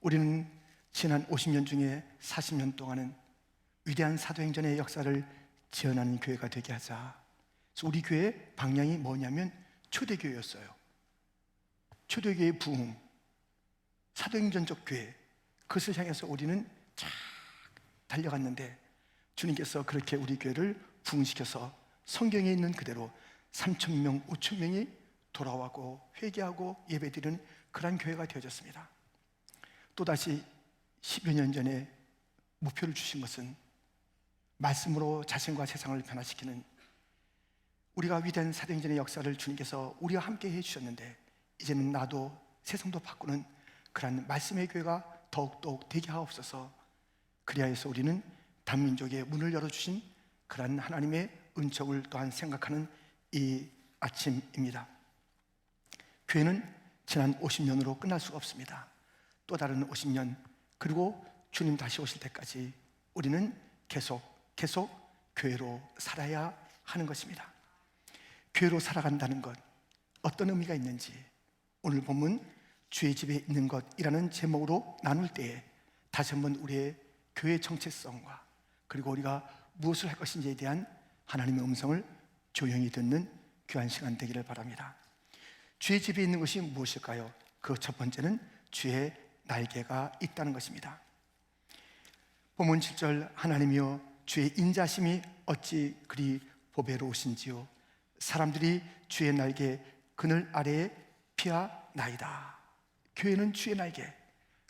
우리는 지난 50년 중에 40년 동안은 위대한 사도행전의 역사를 지원하는 교회가 되게 하자. 그래서 우리 교회 방향이 뭐냐면 초대교회였어요. 초대교회의 부흥, 사도행전적 교회, 그것을 향해서 우리는 쫙 달려갔는데 주님께서 그렇게 우리 교회를 부흥시켜서 성경에 있는 그대로 3천 명, 5천 명이 돌아와고 회개하고 예배드리는 그러한 교회가 되어졌습니다. 또다시 10여 년 전에 목표를 주신 것은 말씀으로 자신과 세상을 변화시키는 우리가 위대한 사도행전의 역사를 주님께서 우리와 함께 해주셨는데 이제는 나도 세상도 바꾸는 그러한 말씀의 교회가 더욱더욱 되게 하옵소서. 그리하여서 우리는 단민족의 문을 열어주신 그러한 하나님의 은총을 또한 생각하는 이 아침입니다. 교회는 지난 50년으로 끝날 수가 없습니다 또 다른 50년 그리고 주님 다시 오실 때까지 우리는 계속 계속 교회로 살아야 하는 것입니다 교회로 살아간다는 것 어떤 의미가 있는지 오늘 본문 주의 집에 있는 것이라는 제목으로 나눌 때에 다시 한번 우리의 교회 정체성과 그리고 우리가 무엇을 할 것인지에 대한 하나님의 음성을 조용히 듣는 귀한 시간 되기를 바랍니다. 주의 집에 있는 것이 무엇일까요? 그 첫 번째는 주의 날개가 있다는 것입니다. 본문 7절 하나님이여 주의 인자심이 어찌 그리 보배로우신지요 사람들이 주의 날개 그늘 아래에 피하나이다. 교회는 주의 날개,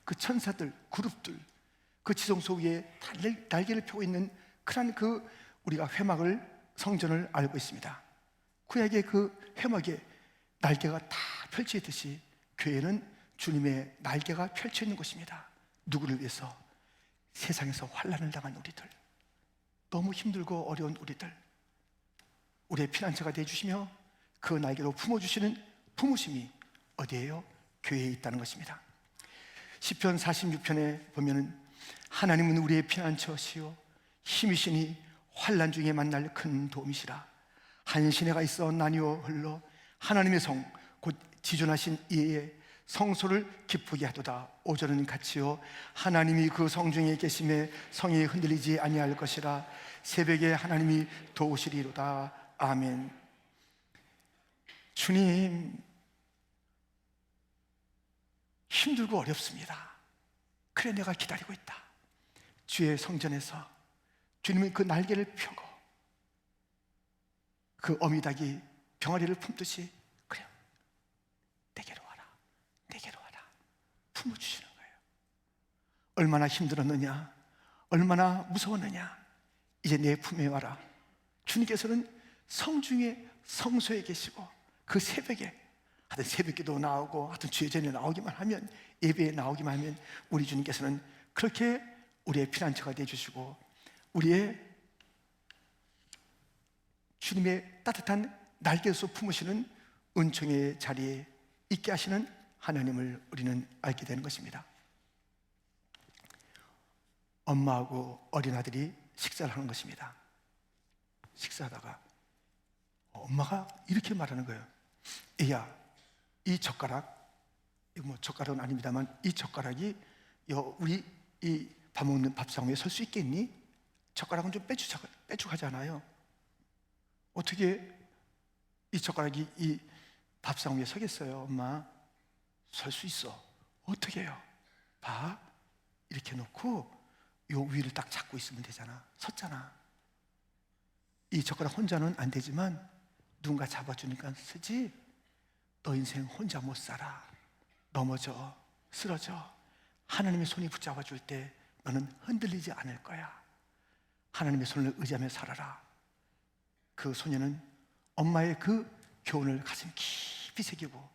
그 천사들, 그룹들, 그 지성소 위에 달- 날개를 펴고 있는 그런 그 우리가 회막을 성전을 알고 있습니다. 구약의 그 회막에 날개가 다 펼쳐 있듯이 교회는 주님의 날개가 펼쳐 있는 곳입니다. 누구를 위해서? 세상에서 환란을 당한 우리들, 너무 힘들고 어려운 우리들, 우리의 피난처가 되어주시며 그 날개로 품어주시는 품으심이 어디에요? 교회에 있다는 것입니다. 시편 46편에 보면은 하나님은 우리의 피난처시요 힘이시니 환란 중에 만날 큰 도움이시라 한 시내가 있어 나뉘어 흘러 하나님의 성 곧 지존하신 이의 성소를 기쁘게 하도다 오절은 같이요 하나님이 그 성중에 계심에 성이 흔들리지 아니할 것이라 새벽에 하나님이 도우시리로다 아멘 주님 힘들고 어렵습니다. 그래 내가 기다리고 있다. 주의 성전에서 주님의 그 날개를 펴고 그 어미닭이 병아리를 품듯이 그래 내게로 와라 내게로 와라 품어주시는 거예요. 얼마나 힘들었느냐? 얼마나 무서웠느냐? 이제 내 품에 와라. 주님께서는 성중에 성소에 계시고 그 새벽에 하여튼 새벽기도 나오고 하여튼 주의 전에 나오기만 하면 예배에 나오기만 하면 우리 주님께서는 그렇게 우리의 피난처가 되어주시고 우리의 주님의 따뜻한 날개에서 품으시는 은총의 자리에 있게 하시는 하나님을 우리는 알게 되는 것입니다. 엄마하고 어린아들이 식사를 하는 것입니다. 식사하다가 엄마가 이렇게 말하는 거예요. 애야, 이 젓가락, 이거 뭐 젓가락은 아닙니다만 이 젓가락이 여 우리 이 밥 먹는 밥상 위에 설 수 있겠니? 젓가락은 좀 빼주자, 빼주하잖아요. 어떻게 이 젓가락이 이 밥상 위에 서겠어요, 엄마? 설 수 있어. 어떻게 해요? 봐. 이렇게 놓고 요 위를 딱 잡고 있으면 되잖아. 섰잖아. 이 젓가락 혼자는 안 되지만 누군가 잡아주니까 쓰지. 너 인생 혼자 못 살아. 넘어져, 쓰러져. 하나님의 손이 붙잡아 줄 때 너는 흔들리지 않을 거야. 하나님의 손을 의지하며 살아라. 그 소녀는 엄마의 그 교훈을 가슴 깊이 새기고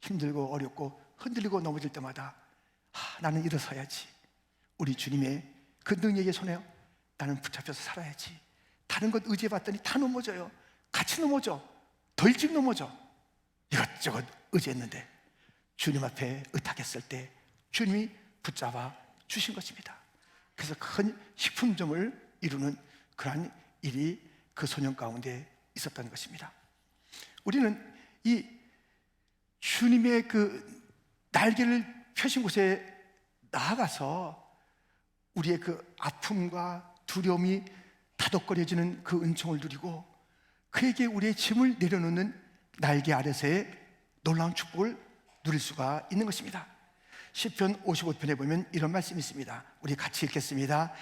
힘들고 어렵고 흔들리고 넘어질 때마다 아, 나는 일어서야지. 우리 주님의 그 능력의 손에 나는 붙잡혀서 살아야지. 다른 것 의지해봤더니 다 넘어져요. 같이 넘어져. 더 일찍 넘어져. 이것저것 의지했는데 주님 앞에 의탁했을 때 주님이 붙잡아 주신 것입니다. 그래서 큰 식품점을 이루는 그러한 일이 그 소년 가운데 있었던 것입니다. 우리는 이 주님의 그 날개를 펴신 곳에 나아가서 우리의 그 아픔과 두려움이 다독거려지는 그 은총을 누리고 그에게 우리의 짐을 내려놓는 날개 아래서의 놀라운 축복을 누릴 수가 있는 것입니다. 시편 55편에 보면 이런 말씀이 있습니다. 우리 같이 읽겠습니다.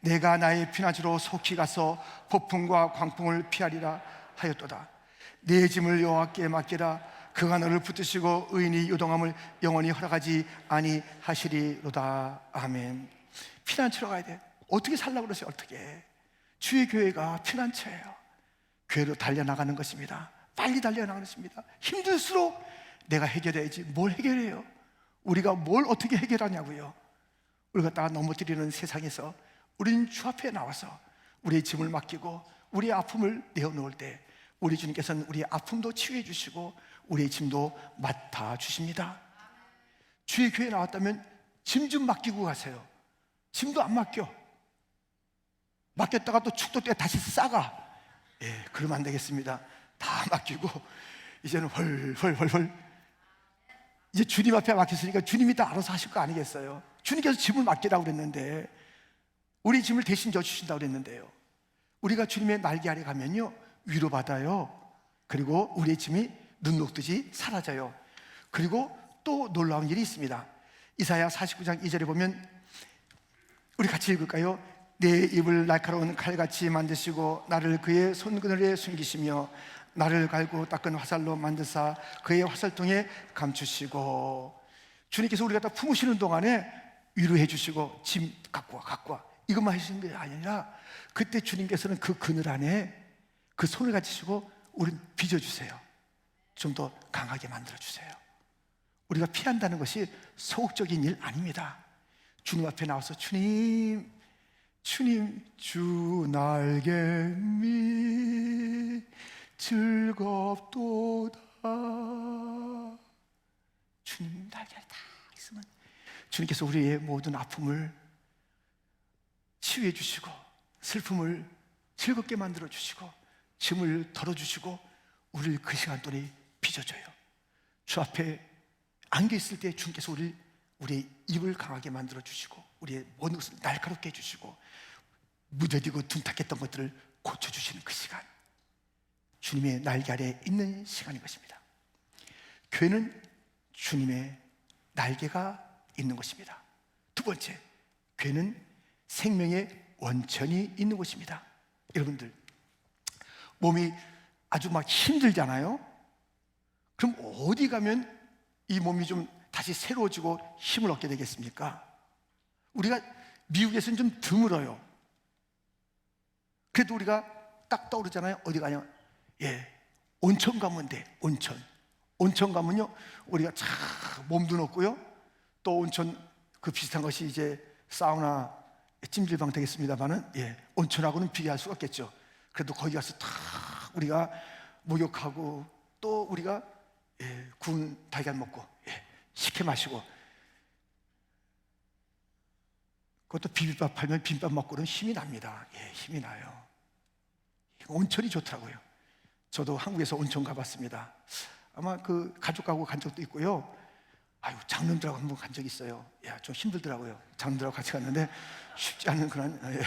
내가 나의 피난처로 속히 가서 폭풍과 광풍을 피하리라 하였도다. 내 짐을 여호와께 맡기라. 그가 너를 붙드시고 의인이 요동함을 영원히 허락하지 아니하시리로다. 아멘. 피난처로 가야 돼. 어떻게 살라고 그러세요? 어떻게? 주의 교회가 피난처예요. 교회로 달려나가는 것입니다. 빨리 달려나가는 것입니다. 힘들수록 내가 해결해야지. 뭘 해결해요? 우리가 뭘 어떻게 해결하냐고요? 우리가 다 넘어뜨리는 세상에서 우리는 주 앞에 나와서 우리의 짐을 맡기고 우리의 아픔을 내어놓을 때 우리 주님께서는 우리의 아픔도 치유해 주시고 우리의 짐도 맡아 주십니다. 주의 교회 나왔다면 짐 좀 맡기고 가세요. 짐도 안 맡겨. 맡겼다가 또 축도 때 다시 싸가. 예, 그러면 안 되겠습니다. 다 맡기고 이제는 헐헐헐헐 이제 주님 앞에 맡겼으니까 주님이 다 알아서 하실 거 아니겠어요? 주님께서 짐을 맡기라고 그랬는데 우리 짐을 대신 져 주신다고 그랬는데요. 우리가 주님의 날개 아래 가면요 위로받아요. 그리고 우리의 짐이 눈 녹듯이 사라져요. 그리고 또 놀라운 일이 있습니다. 이사야 49장 2절에 보면 우리 같이 읽을까요? 내 입을 날카로운 칼같이 만드시고 나를 그의 손그늘에 숨기시며 나를 갈고 닦은 화살로 만드사 그의 화살통에 감추시고 주님께서 우리가 다 품으시는 동안에 위로해 주시고 짐 갖고 와 갖고 와 이것만 하시는 게 아니라 그때 주님께서는 그 그늘 안에 그 손을 가지시고 우리는 빚어주세요. 좀 더 강하게 만들어주세요. 우리가 피한다는 것이 소극적인 일 아닙니다. 주님 앞에 나와서 주님 주님 주 날개 밑 즐겁도다. 주님 날개를 다 있으면 주님께서 우리의 모든 아픔을 치유해 주시고 슬픔을 즐겁게 만들어 주시고 짐을 덜어 주시고 우리를 그 시간 동안에 빚어줘요 주 앞에 안겨 있을 때 주님께서 우리 우리의 입을 강하게 만들어 주시고 우리의 모든 것을 날카롭게 해주시고 무뎌지고 둔탁했던 것들을 고쳐 주시는 그 시간 주님의 날개 아래 있는 시간인 것입니다. 교회는 주님의 날개가 있는 것입니다. 두 번째, 교회는 생명의 원천이 있는 곳입니다. 여러분들, 몸이 아주 막 힘들잖아요? 그럼 어디 가면 이 몸이 좀 다시 새로워지고 힘을 얻게 되겠습니까? 우리가 미국에서는 좀 드물어요. 그래도 우리가 딱 떠오르잖아요. 어디 가냐? 예, 온천 가면 돼. 온천. 온천 가면요, 우리가 참 몸도 높고요. 또 온천 그 비슷한 것이 이제 사우나 찜질방 되겠습니다만은 예, 온천하고는 비교할 수가 없겠죠. 그래도 거기 가서 다 우리가 목욕하고 또 우리가 예, 구운 달걀 먹고 예, 식혜 마시고 그것도 비빔밥 팔면 비빔밥 먹고는 힘이 납니다. 예, 힘이 나요. 온천이 좋더라고요. 저도 한국에서 온천 가봤습니다. 아마 그 가족하고 간 적도 있고요. 아유, 장놈들하고 한 번 간적 있어요. 야, 좀 힘들더라고요. 장놈들하고 같이 갔는데 쉽지 않은 그런. 예.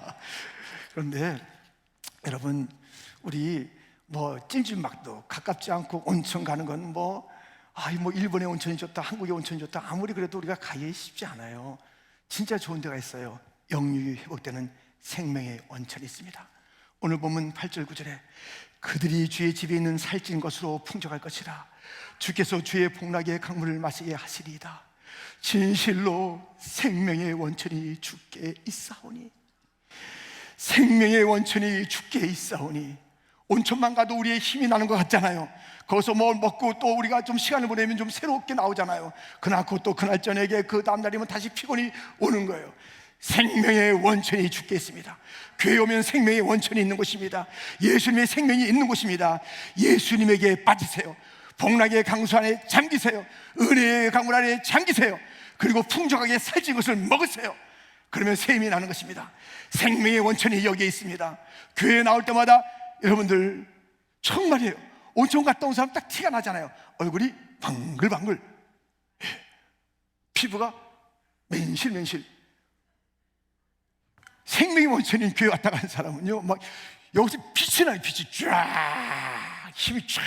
그런데 여러분, 우리 뭐 찜질막도 가깝지 않고 온천 가는 건 뭐, 아이, 뭐 일본의 온천이 좋다, 한국의 온천이 좋다. 아무리 그래도 우리가 가기 쉽지 않아요. 진짜 좋은 데가 있어요. 영육이 회복되는 생명의 원천이 있습니다. 오늘 보면 8절 9절에 그들이 주의 집에 있는 살찐 것으로 풍족할 것이라 주께서 주의 복락의 강물을 마시게 하시리이다 진실로 생명의 원천이 주께 있사오니 생명의 원천이 주께 있사오니 온천만 가도 우리의 힘이 나는 것 같잖아요 거기서 뭘 먹고 또 우리가 좀 시간을 보내면 좀 새롭게 나오잖아요 그나고 또 그날 저녁에 그 다음날이면 다시 피곤이 오는 거예요 생명의 원천이 주께 있습니다. 교회 오면 생명의 원천이 있는 곳입니다. 예수님의 생명이 있는 곳입니다. 예수님에게 빠지세요. 복락의 강수 안에 잠기세요. 은혜의 강물 안에 잠기세요. 그리고 풍족하게 살찐 것을 먹으세요. 그러면 새 힘이 나는 것입니다. 생명의 원천이 여기에 있습니다. 교회에 나올 때마다 여러분들 정말이에요. 온천 갔다 온 사람 딱 티가 나잖아요. 얼굴이 방글방글. 예. 피부가 맨실맨실 생명의 원천인 교회 왔다 간 사람은요 막 여기서 빛이 나요 빛이 쫙 힘이 쫙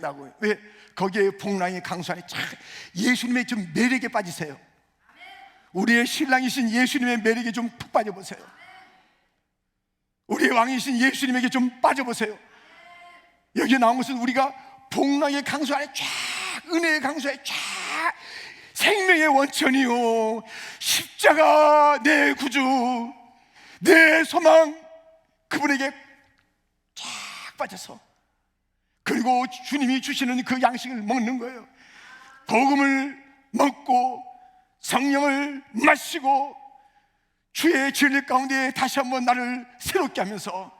나고 왜 거기에 복랑의 강수 안에 쫙 예수님의 좀 매력에 빠지세요 우리의 신랑이신 예수님의 매력에 좀 푹 빠져보세요. 우리의 왕이신 예수님에게 좀 빠져보세요. 여기 나온 것은 우리가 복랑의 강수 안에 쫙 은혜의 강수 안에 쫙 생명의 원천이요. 십자가 내 구주 내 소망 그분에게 쫙 빠져서 그리고 주님이 주시는 그 양식을 먹는 거예요. 복음을 먹고 성령을 마시고 주의 진리 가운데 다시 한번 나를 새롭게 하면서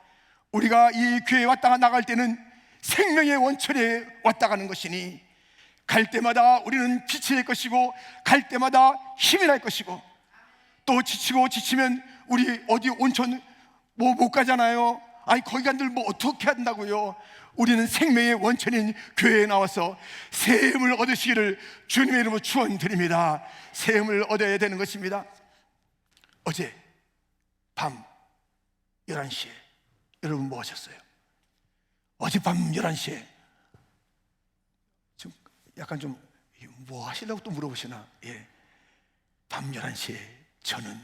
우리가 이 교회에 왔다가 나갈 때는 생명의 원천에 왔다 가는 것이니 갈 때마다 우리는 빛이 될 것이고 갈 때마다 힘이 날 것이고 또 지치고 지치면 우리 어디 온천 뭐 못 가잖아요. 아니 거기 간들 뭐 어떻게 한다고요? 우리는 생명의 원천인 교회에 나와서 세음을 얻으시기를 주님의 이름으로 축원드립니다. 세음을 얻어야 되는 것입니다. 어제 밤 11시에 여러분 뭐 하셨어요? 어젯밤 11시에 좀 약간 좀 뭐 하시려고 또 물어보시나? 예. 밤 11시에 저는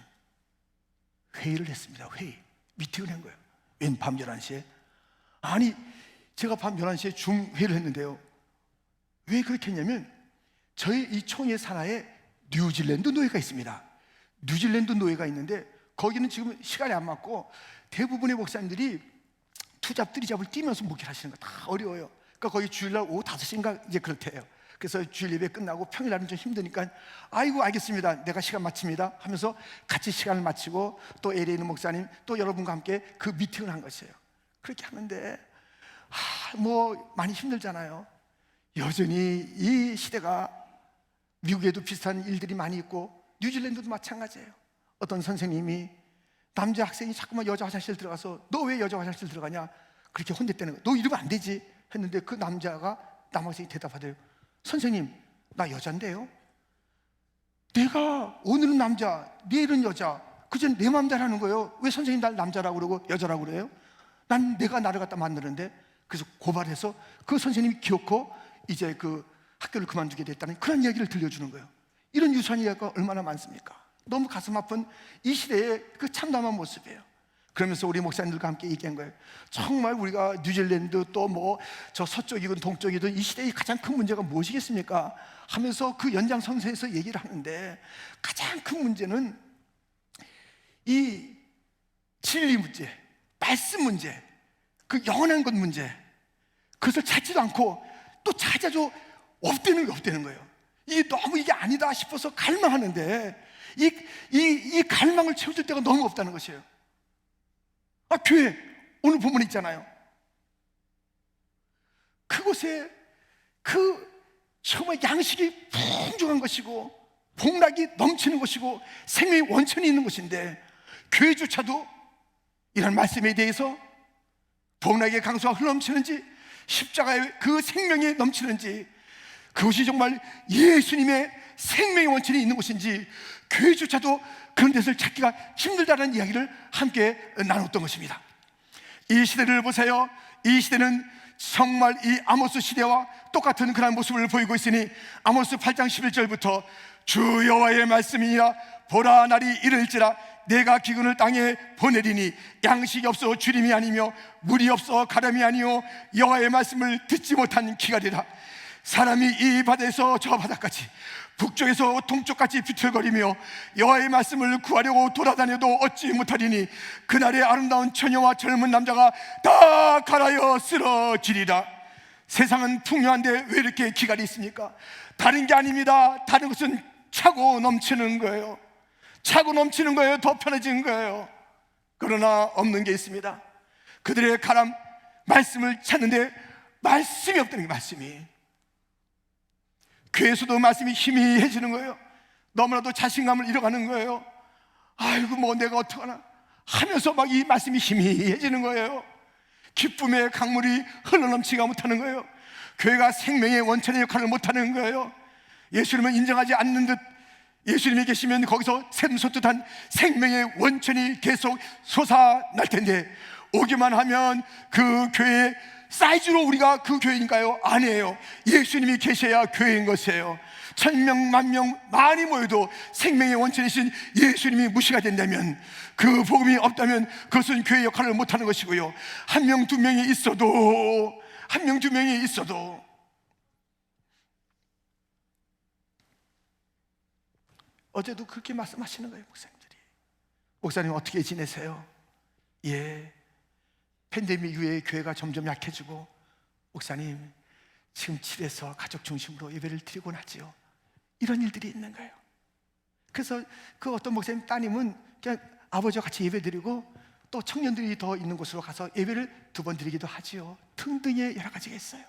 회의를 했습니다. 회의. 미팅을 한 거예요. 웬 밤 11시에? 아니, 제가 밤 11시에 중회를 했는데요. 왜 그렇게 했냐면 저희 이 총회 산하에 뉴질랜드 노예가 있습니다. 뉴질랜드 노예가 있는데 거기는 지금 시간이 안 맞고 대부분의 목사님들이 투잡 들이 잡을 뛰면서 목회를 하시는 거 다 어려워요. 그러니까 거의 주일날 오후 5시인가 이제 그렇대요. 그래서 주일 예배 끝나고 평일날은 좀 힘드니까 아이고 알겠습니다. 내가 시간 마칩니다. 하면서 같이 시간을 마치고 또 LA 있는 목사님 또 여러분과 함께 그 미팅을 한 것이에요. 그렇게 하는데 하, 뭐 많이 힘들잖아요. 여전히 이 시대가 미국에도 비슷한 일들이 많이 있고 뉴질랜드도 마찬가지예요. 어떤 선생님이 남자 학생이 자꾸만 여자 화장실 들어가서 너 왜 여자 화장실 들어가냐 그렇게 혼냈다는 거야. 너 이러면 안 되지 했는데 그 남자가 남학생이 대답하대요. 선생님 나 여잔데요. 내가 오늘은 남자, 내일은 여자. 그전 내 마음대로 는 거예요. 왜 선생님 날 남자라고 그러고 여자라고 그래요? 난 내가 나를 갖다 만드는데 그래서 고발해서 그 선생님이 기어코 이제 그 학교를 그만두게 됐다는 그런 얘기를 들려주는 거예요. 이런 유사한 이야기가 얼마나 많습니까? 너무 가슴 아픈 이 시대의 그 참담한 모습이에요. 그러면서 우리 목사님들과 함께 얘기한 거예요. 정말 우리가 뉴질랜드 또 뭐 저 서쪽이든 동쪽이든 이 시대의 가장 큰 문제가 무엇이겠습니까? 하면서 그 연장선상에서 얘기를 하는데 가장 큰 문제는 이 진리 문제, 말씀 문제, 그 영원한 것 문제, 그것을 찾지도 않고 또 찾아도 없대는 게 없대는 거예요. 이게 너무 이게 아니다 싶어서 갈망하는데 이, 이, 이 갈망을 채워줄 때가 너무 없다는 것이에요. 아, 교회, 오늘 본문 있잖아요. 그곳에 그 정말 양식이 풍족한 것이고, 복락이 넘치는 것이고, 생명의 원천이 있는 것인데, 교회조차도 이런 말씀에 대해서 복락의 강수가 흘러넘치는지, 십자가의 그 생명이 넘치는지, 그것이 정말 예수님의 생명의 원천이 있는 곳인지 교회조차도 그런 데서 찾기가 힘들다는 이야기를 함께 나눴던 것입니다. 이 시대를 보세요. 이 시대는 정말 이 아모스 시대와 똑같은 그런 모습을 보이고 있으니 아모스 8장 11절부터 주 여호와의 말씀이니라 보라 날이 이를지라 내가 기근을 땅에 보내리니 양식이 없어 주림이 아니며 물이 없어 가람이 아니요 여호와의 말씀을 듣지 못한 기갈이라. 사람이 이 바다에서 저 바다까지 북쪽에서 동쪽까지 비틀거리며 여호와의 말씀을 구하려고 돌아다녀도 얻지 못하리니 그날의 아름다운 처녀와 젊은 남자가 다 갈아여 쓰러지리라. 세상은 풍요한데 왜 이렇게 기갈이 있습니까? 다른 게 아닙니다. 다른 것은 차고 넘치는 거예요 차고 넘치는 거예요 더 편해진 거예요 그러나 없는 게 있습니다 그들의 가람 말씀을 찾는데 말씀이 없다는 게 말씀이 교회에서도 말씀이 희미해지는 거예요. 너무나도 자신감을 잃어가는 거예요. 아이고 뭐 내가 어떡하나 하면서 막 이 말씀이 희미해지는 거예요. 기쁨의 강물이 흘러넘치가 못하는 거예요. 교회가 생명의 원천의 역할을 못하는 거예요. 예수님을 인정하지 않는 듯 예수님이 계시면 거기서 샘솟듯한 생명의 원천이 계속 솟아날 텐데 오기만 하면 그 교회 사이즈로 우리가 그 교회인가요? 아니에요. 예수님이 계셔야 교회인 것이에요. 천명 만명 많이 모여도 생명의 원천이신 예수님이 무시가 된다면 그 복음이 없다면 그것은 교회 역할을 못하는 것이고요. 한 명 두 명이 있어도 한 명 두 명이 있어도 어제도 그렇게 말씀하시는 거예요, 목사님들이. 목사님 어떻게 지내세요? 예. 팬데믹 이후에 교회가 점점 약해지고 목사님 지금 집에서 가족 중심으로 예배를 드리곤 하지요. 이런 일들이 있는 거예요. 그래서 그 어떤 목사님 따님은 그냥 아버지와 같이 예배 드리고 또 청년들이 더 있는 곳으로 가서 예배를 두 번 드리기도 하지요. 등등의 여러 가지가 있어요.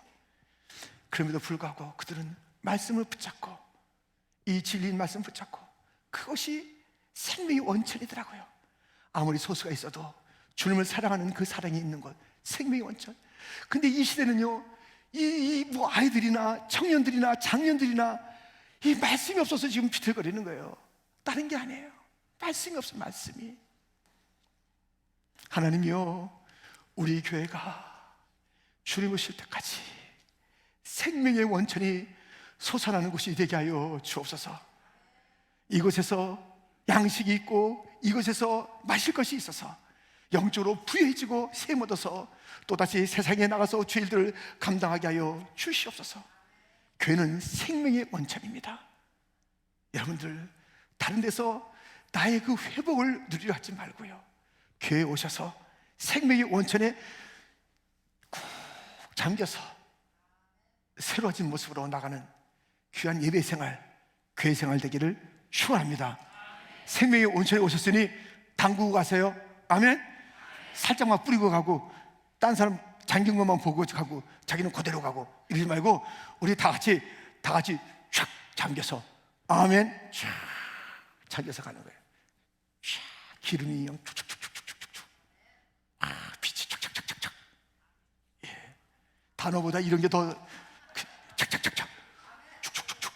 그럼에도 불구하고 그들은 말씀을 붙잡고 이 진리인 말씀 붙잡고 그것이 생명의 원천이더라고요. 아무리 소수가 있어도 주님을 사랑하는 그 사랑이 있는 것 생명의 원천. 근데 이 시대는요, 이뭐 아이들이나 청년들이나 장년들이나 이 말씀이 없어서 지금 비틀거리는 거예요. 다른 게 아니에요. 말씀이 없어 말씀이. 하나님이요, 우리 교회가 주님 오실 때까지 생명의 원천이 솟아나는 곳이 되게 하여 주옵소서. 이곳에서 양식이 있고 이곳에서 마실 것이 있어서 영적으로 부유해지고 샘 얻어서 또다시 세상에 나가서 죄일들을 감당하게 하여 주시옵소서. 교회는 생명의 원천입니다. 여러분들 다른 데서 나의 그 회복을 누리려 하지 말고요. 교회에 오셔서 생명의 원천에 꾹 잠겨서 새로워진 모습으로 나가는 귀한 예배 생활, 교회 생활 되기를 축원합니다. 생명의 온천에 오셨으니 담그고 가세요. 아멘. 살짝만 뿌리고 가고 딴 사람 잠긴 것만 보고 가고 자기는 그대로 가고 이러지 말고 우리 다 같이 다 같이 촥 잠겨서 아멘 촥 잠겨서 가는 거예요. 촥 기름이 영 촉촉촉촉촉촉 아 빛이 촉촉촉촉촉 예 단어보다 이런 게더 촉촉촉촉 촉촉촉촉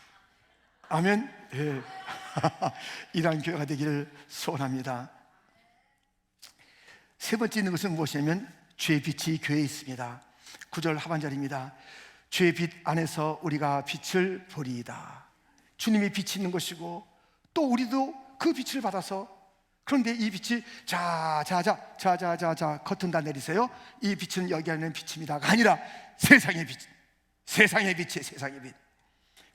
아멘 예 이러한 교회가 되기를 소원합니다. 세 번째 있는 것은 무엇이냐면 주의 빛이 교회에 있습니다. 9절 하반절입니다. 주의 빛 안에서 우리가 빛을 보리이다. 주님의 빛이 있는 것이고 또 우리도 그 빛을 받아서 그런데 이 빛이 자 자 자 자 자 자 자 커튼 다 내리세요. 이 빛은 여기 있는 빛입니다가 아니라 세상의 빛, 세상의 빛이 세상의 빛.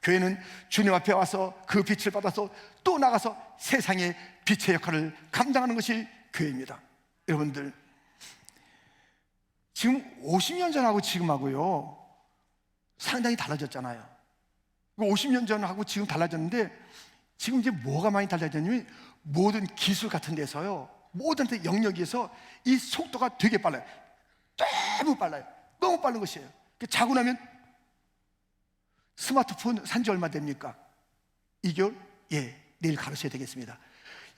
교회는 주님 앞에 와서 그 빛을 받아서 또 나가서 세상의 빛의 역할을 감당하는 것이 교회입니다. 여러분들 지금 50년 전하고 지금하고요 상당히 달라졌잖아요. 50년 전하고 지금 달라졌는데 지금 이제 뭐가 많이 달라졌냐면 모든 기술 같은 데서요 모든 데 영역에서 이 속도가 되게 빨라요. 너무 빨라요. 너무 빠른 것이에요. 자고 나면 스마트폰 산 지 얼마 됩니까? 2개월? 예, 내일 가르쳐야 되겠습니다.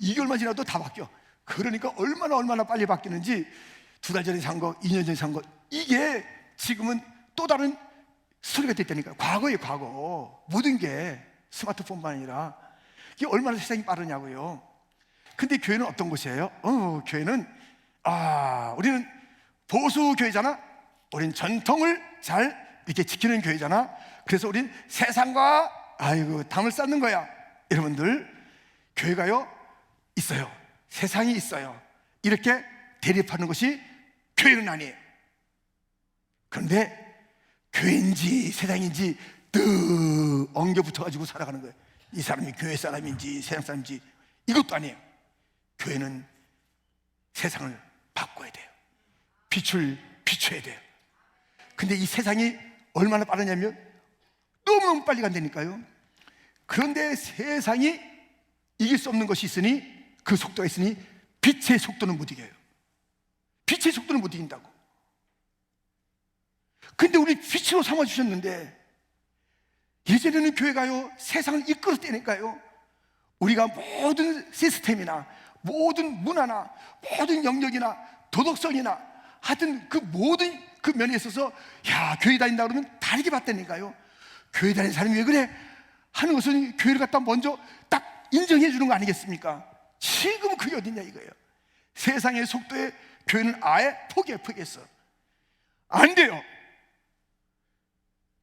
2개월만 지나도 다 바뀌어. 그러니까 얼마나 얼마나 빨리 바뀌는지 두 달 전에 산 거, 2년 전에 산 거, 이게 지금은 또 다른 소리가 됐다니까요. 과거예요, 과거. 모든 게 스마트폰만 아니라 이게 얼마나 세상이 빠르냐고요. 근데 교회는 어떤 곳이에요? 어, 교회는 아, 우리는 보수 교회잖아. 우리는 전통을 잘 이렇게 지키는 교회잖아. 그래서 우리는 세상과 아이고 담을 쌓는 거야. 여러분들 교회가요 있어요. 세상이 있어요. 이렇게 대립하는 것이 교회는 아니에요. 그런데 교회인지 세상인지 득 엉겨 붙어가지고 살아가는 거예요. 이 사람이 교회 사람인지 세상 사람인지 이것도 아니에요. 교회는 세상을 바꿔야 돼요. 빛을 비춰야 돼요. 근데 이 세상이 얼마나 빠르냐면 너무너무 빨리 간다니까요. 그런데 세상이 이길 수 없는 것이 있으니 그 속도가 있으니 빛의 속도는 못 이겨요. 빛의 속도는 못 이긴다고. 근데 우리 빛으로 삼아주셨는데 예전에는 교회가요 세상을 이끌었다니까요. 우리가 모든 시스템이나 모든 문화나 모든 영역이나 도덕성이나 하여튼 그 모든 그 면에 있어서 야 교회 다닌다 그러면 다르게 봤다니까요. 교회 다니는 사람이 왜 그래? 하는 것은 교회를 갖다 먼저 딱 인정해 주는 거 아니겠습니까? 지금 그게 어딨냐 이거예요. 세상의 속도에 교회는 아예 포기해 포기했어. 안 돼요.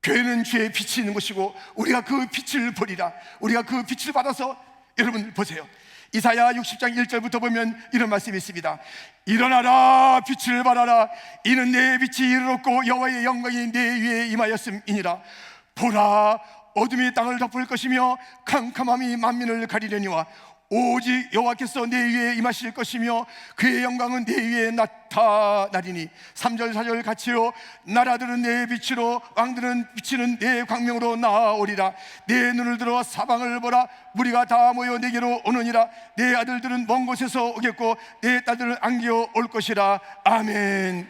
교회는 주의 빛이 있는 것이고 우리가 그 빛을 보리라. 우리가 그 빛을 받아서 여러분 보세요. 이사야 60장 1절부터 보면 이런 말씀이 있습니다. 일어나라 빛을 발하라 이는 내 빛이 이르렀고 여호와의 영광이 내 위에 임하였음이니라. 보라 어둠이 땅을 덮을 것이며 캄캄함이 만민을 가리려니와 오직 여호와께서 내 위에 임하실 것이며 그의 영광은 내 위에 나타나리니. 3절 4절 같이요. 나라들은 내 빛으로 왕들은 비치는 내 광명으로 나오리라. 내 눈을 들어 사방을 보라. 무리가 다 모여 내게로 오느니라. 내 아들들은 먼 곳에서 오겠고 내 딸들은 안겨 올 것이라. 아멘.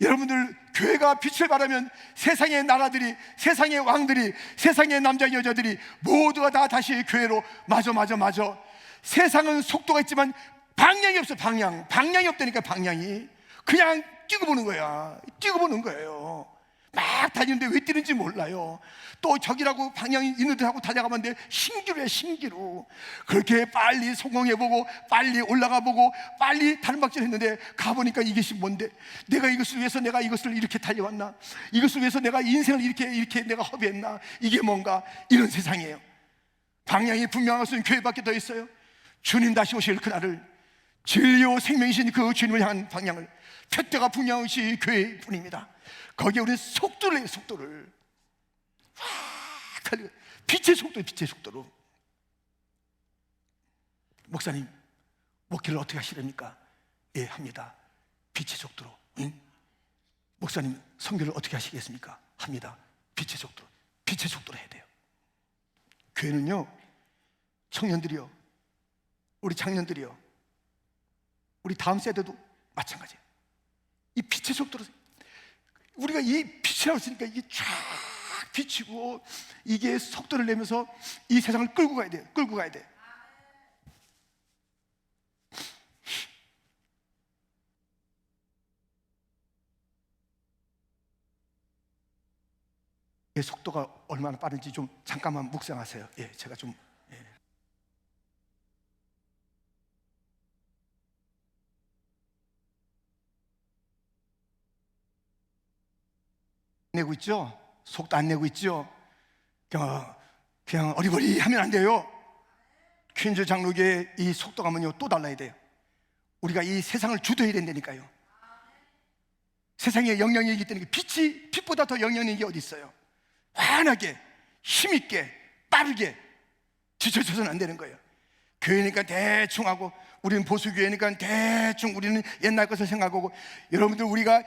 여러분들 교회가 빛을 발하면 세상의 나라들이 세상의 왕들이 세상의 남자 여자들이 모두가 다 다시 교회로 맞아 맞아 맞아 세상은 속도가 있지만 방향이 없어 방향. 방향이 없다니까 방향이. 그냥 뛰고 보는 거야. 뛰고 보는 거예요. 막 달리는데 왜 뛰는지 몰라요. 또 저기라고 방향이 있는 듯 하고 달려가면 돼 신기루야 신기루. 그렇게 빨리 성공해보고 빨리 올라가보고 빨리 다른 박질 했는데 가보니까 이것이 뭔데? 내가 이것을 위해서 내가 이것을 이렇게 달려왔나? 이것을 위해서 내가 인생을 이렇게 이렇게 내가 허비했나? 이게 뭔가 이런 세상이에요. 방향이 분명한 것은 교회밖에 더 있어요 주님 다시 오실 그날을 진리요 생명이신 그 주님을 향한 방향을 표대가 분명한 것이 교회뿐입니다. 거기에 우리는 속도를 해요 속도를. 확 빛의 속도 빛의 속도로. 목사님 목회를 어떻게 하시렵니까? 예 합니다. 빛의 속도로. 응? 목사님 성교를 어떻게 하시겠습니까? 합니다. 빛의 속도로. 빛의 속도로 해야 돼요. 교회는요 청년들이요 우리 장년들이요 우리 다음 세대도 마찬가지예요 이 빛의 속도로 우리가 이 빛이라고 했으니까 이게 쫙 비치고 이게 속도를 내면서 이 세상을 끌고 가야 돼요. 끌고 가야 돼. 이 속도가 얼마나 빠른지 좀 잠깐만 묵상하세요. 예, 제가 좀 내고 있죠? 속도 안 내고 있죠? 그냥, 그냥 어리버리 하면 안 돼요. 퀸즈 장로교의 이 속도감은요, 또 달라야 돼요. 우리가 이 세상을 주도해야 된다니까요. 세상에 영향이 있기 때문에 빛이, 빛보다 더게 어디 있어요? 환하게, 힘있게, 빠르게 지쳐져서는 안 되는 거예요. 교회니까 대충 하고, 우리는 보수교회니까 대충 우리는 옛날 것을 생각하고, 여러분들 우리가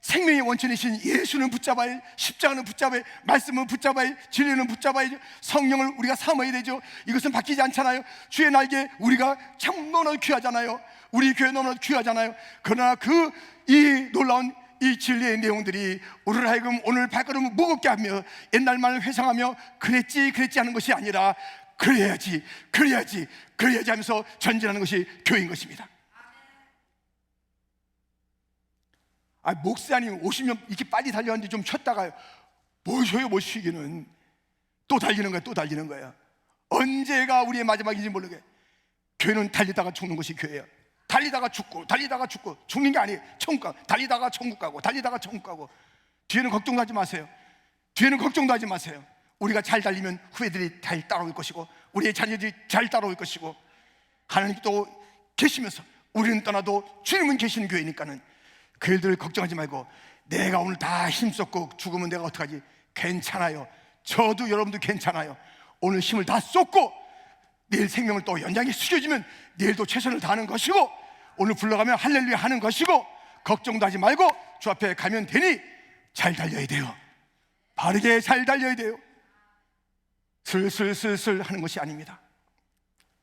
생명의 원천이신 예수는 붙잡아야 십자가는 붙잡아야 말씀은 붙잡아야 진리는 붙잡아야 성령을 우리가 삼아야 되죠. 이것은 바뀌지 않잖아요. 주의 날개 우리가 참 너무나 귀하잖아요. 우리 교회 너무나 귀하잖아요. 그러나 그 이 놀라운 이 진리의 내용들이 우리를 하여금 오늘 발걸음을 무겁게 하며 옛날만을 회상하며 그랬지 그랬지 하는 것이 아니라 그래야지 그래야지 그래야지 하면서 전진하는 것이 교회인 것입니다 아, 목사님 오시면 이렇게 빨리 달려왔는데 좀 쉬었다가요. 뭐 쉬어요, 뭐 쉬기는. 또 달리는 거야, 또 달리는 거야. 언제가 우리의 마지막인지 모르게. 교회는 달리다가 죽는 것이 교회야. 달리다가 죽고, 달리다가 죽고, 죽는 게 아니에요. 천국 가고, 달리다가 천국 가고, 달리다가 천국 가고. 뒤에는 걱정도 하지 마세요. 뒤에는 걱정도 하지 마세요. 우리가 잘 달리면 후배들이 잘 따라올 것이고, 우리의 자녀들이 잘 따라올 것이고, 하나님 또 계시면서 우리는 떠나도 주님은 계시는 교회니까는 그 일들을 걱정하지 말고 내가 오늘 다 힘썼고 죽으면 내가 어떡하지? 괜찮아요. 저도 여러분도 괜찮아요. 오늘 힘을 다 쏟고 내일 생명을 또 연장에 숙여지면 내일도 최선을 다하는 것이고 오늘 불러가면 할렐루야 하는 것이고 걱정도 하지 말고 주 앞에 가면 되니 잘 달려야 돼요. 바르게 잘 달려야 돼요. 슬슬슬슬 하는 것이 아닙니다.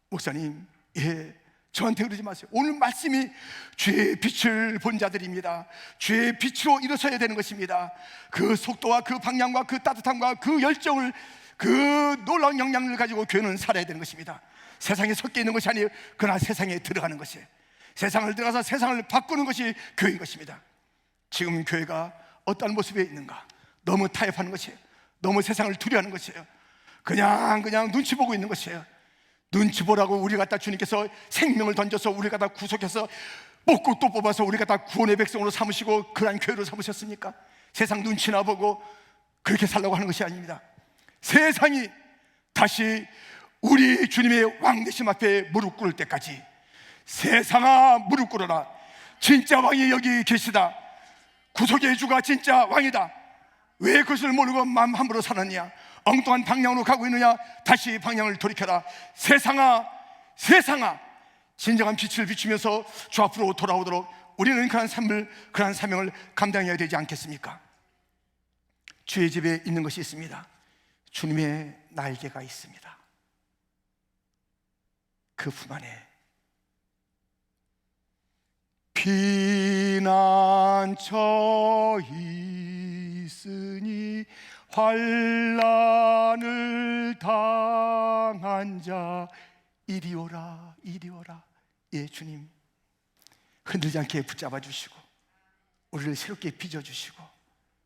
목사님, 예. 저한테 그러지 마세요. 오늘 말씀이 주의 빛을 본 자들입니다. 주의 빛으로 일어서야 되는 것입니다. 그 속도와 그 방향과 그 따뜻함과 그 열정을 그 놀라운 영향을 가지고 교회는 살아야 되는 것입니다. 세상에 섞여 있는 것이 아니에요. 그러나 세상에 들어가는 것이에요. 세상을 들어가서 세상을 바꾸는 것이 교회인 것입니다. 지금 교회가 어떤 모습에 있는가? 너무 타협하는 것이에요. 너무 세상을 두려워하는 것이에요. 그냥 그냥 눈치 보고 있는 것이에요. 눈치 보라고 우리 갖다 주님께서 생명을 던져서 우리 갖다 구속해서 뽑고 또 뽑아서 우리 갖다 구원의 백성으로 삼으시고 그러한 교회로 삼으셨습니까? 세상 눈치나 보고 그렇게 살라고 하는 것이 아닙니다. 세상이 다시 우리 주님의 왕 되심 앞에 무릎 꿇을 때까지 세상아 무릎 꿇어라. 진짜 왕이 여기 계시다. 구속의 주가 진짜 왕이다. 왜 그것을 모르고 마음 함부로 살았냐? 엉뚱한 방향으로 가고 있느냐? 다시 방향을 돌이켜라. 세상아, 세상아, 진정한 빛을 비추면서 주 앞으로 돌아오도록 우리는 그러한 삶을, 그러한 사명을 감당해야 되지 않겠습니까? 주의 집에 있는 것이 있습니다. 주님의 날개가 있습니다. 그 품 안에 피난처 있으니 환란을 당한 자 이리 오라 이리 오라. 예 주님. 흔들지 않게 붙잡아 주시고 우리를 새롭게 빚어 주시고.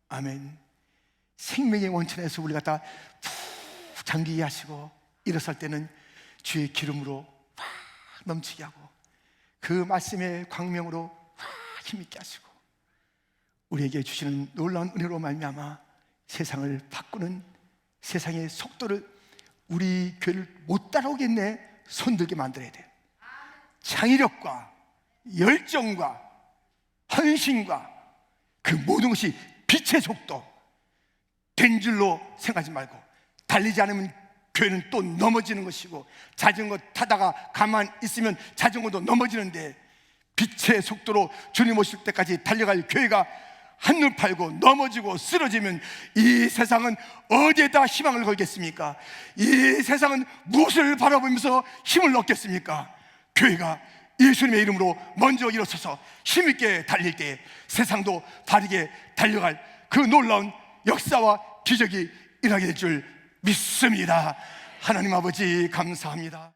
아멘. 생명의 원천에서 우리 갖다 푹 잠기게 하시고 일어설 때는 주의 기름으로 확 넘치게 하고 그 말씀의 광명으로 확 힘있게 하시고 우리에게 주시는 놀라운 은혜로 말미암아 세상을 바꾸는 세상의 속도를 우리 교회를 못 따라오겠네 손들게 만들어야 돼요. 창의력과 열정과 헌신과 그 모든 것이 빛의 속도. 된 줄로 생각하지 말고 달리지 않으면 교회는 또 넘어지는 것이고 자전거 타다가 가만 있으면 자전거도 넘어지는데 빛의 속도로 주님 오실 때까지 달려갈 교회가 한눈 팔고 넘어지고 쓰러지면 이 세상은 어디에다 희망을 걸겠습니까? 이 세상은 무엇을 바라보면서 힘을 얻겠습니까? 교회가 예수님의 이름으로 먼저 일어서서 힘있게 달릴 때 세상도 바르게 달려갈 그 놀라운 역사와 기적이 일어나게 될 줄 믿습니다. 하나님 아버지 감사합니다.